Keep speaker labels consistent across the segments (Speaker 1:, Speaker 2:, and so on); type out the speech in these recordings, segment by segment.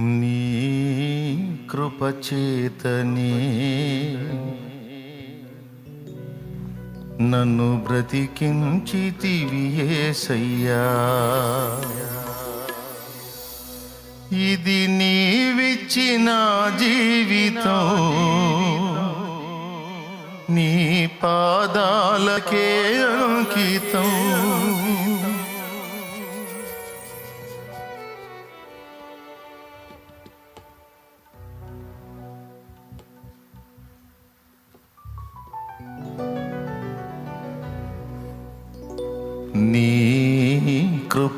Speaker 1: నీ కృపచేతనే నన్ను బ్రతికించితివి యేసయ్యా ఇది నీవిచ్చిన జీవితం. నీ పాదాలకే అంకితం.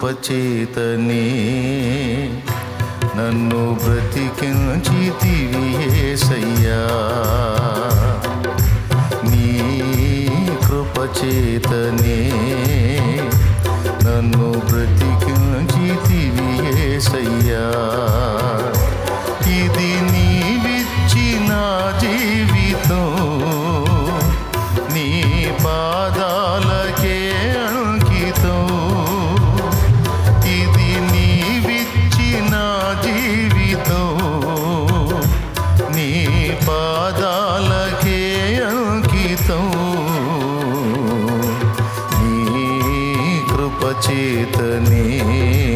Speaker 1: కృపచేతనే నన్ను బ్రతికించితివి యేసయ్యా నీ కృపచేతనే నన్ను బ్రతికించితివి యేసయ్యా చేతనే.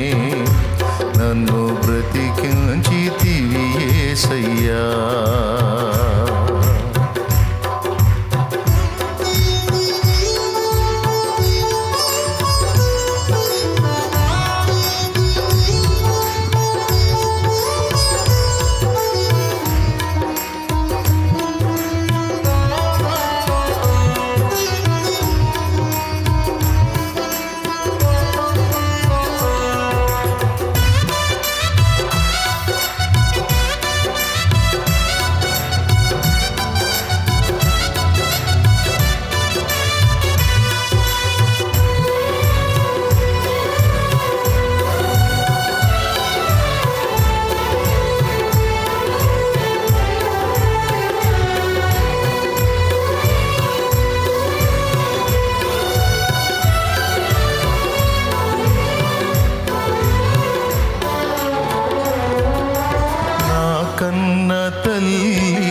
Speaker 1: ಅನ್ನತಲ್ಲಿ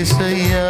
Speaker 1: ஏசையா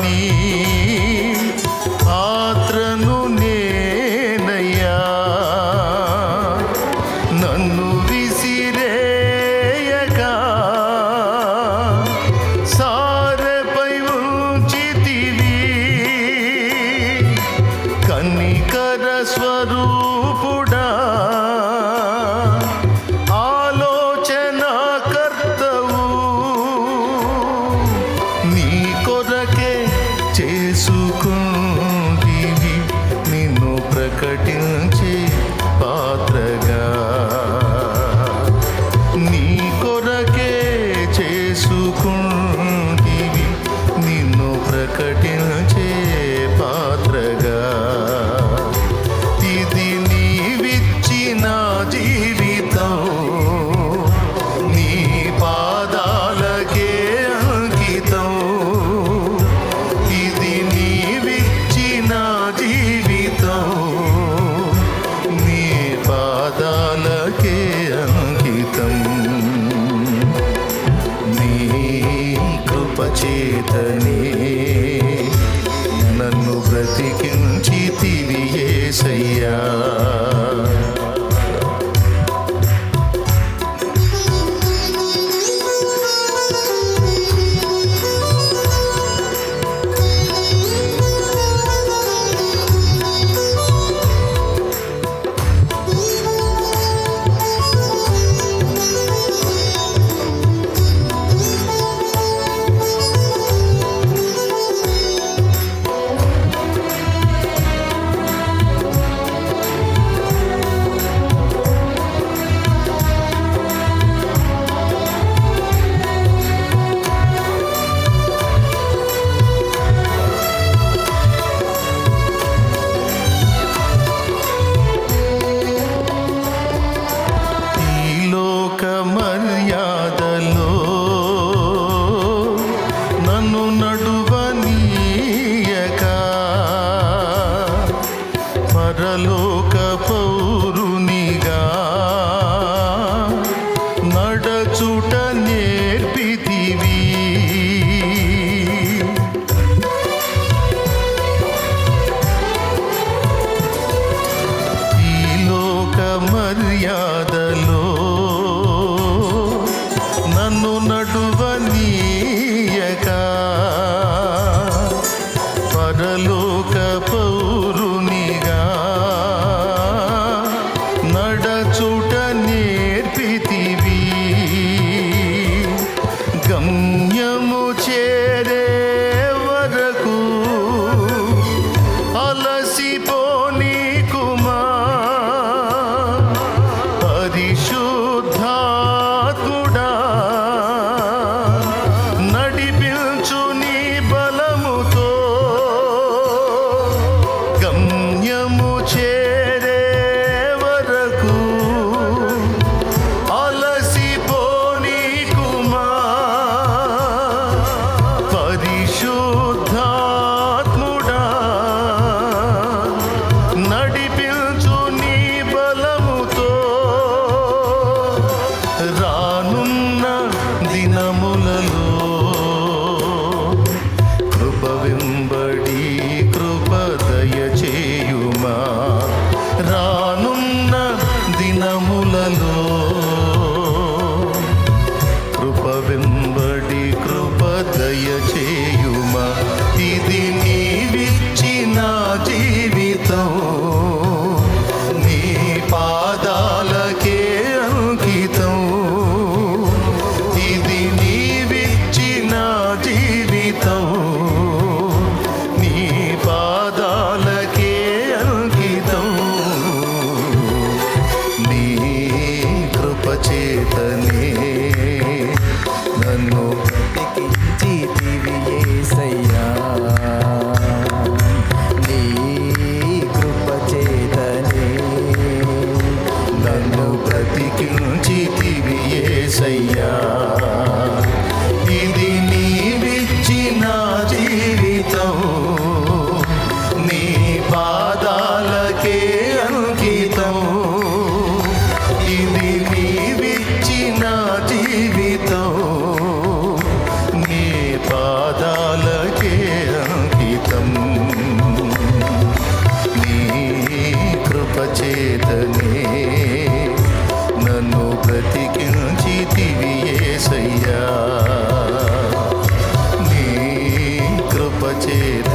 Speaker 1: me. చేసుకుంటివి నిన్ను ప్రకటించే de mí. Gucci. ఏసయ్యా ఇది నీవిచ్చిన జీవితం. నీ పాదాలకే అంకితం. ఇది నీవిచ్చిన జీవితం. నీ పాదాలకే అంకితం. నీ కృపచేతనే it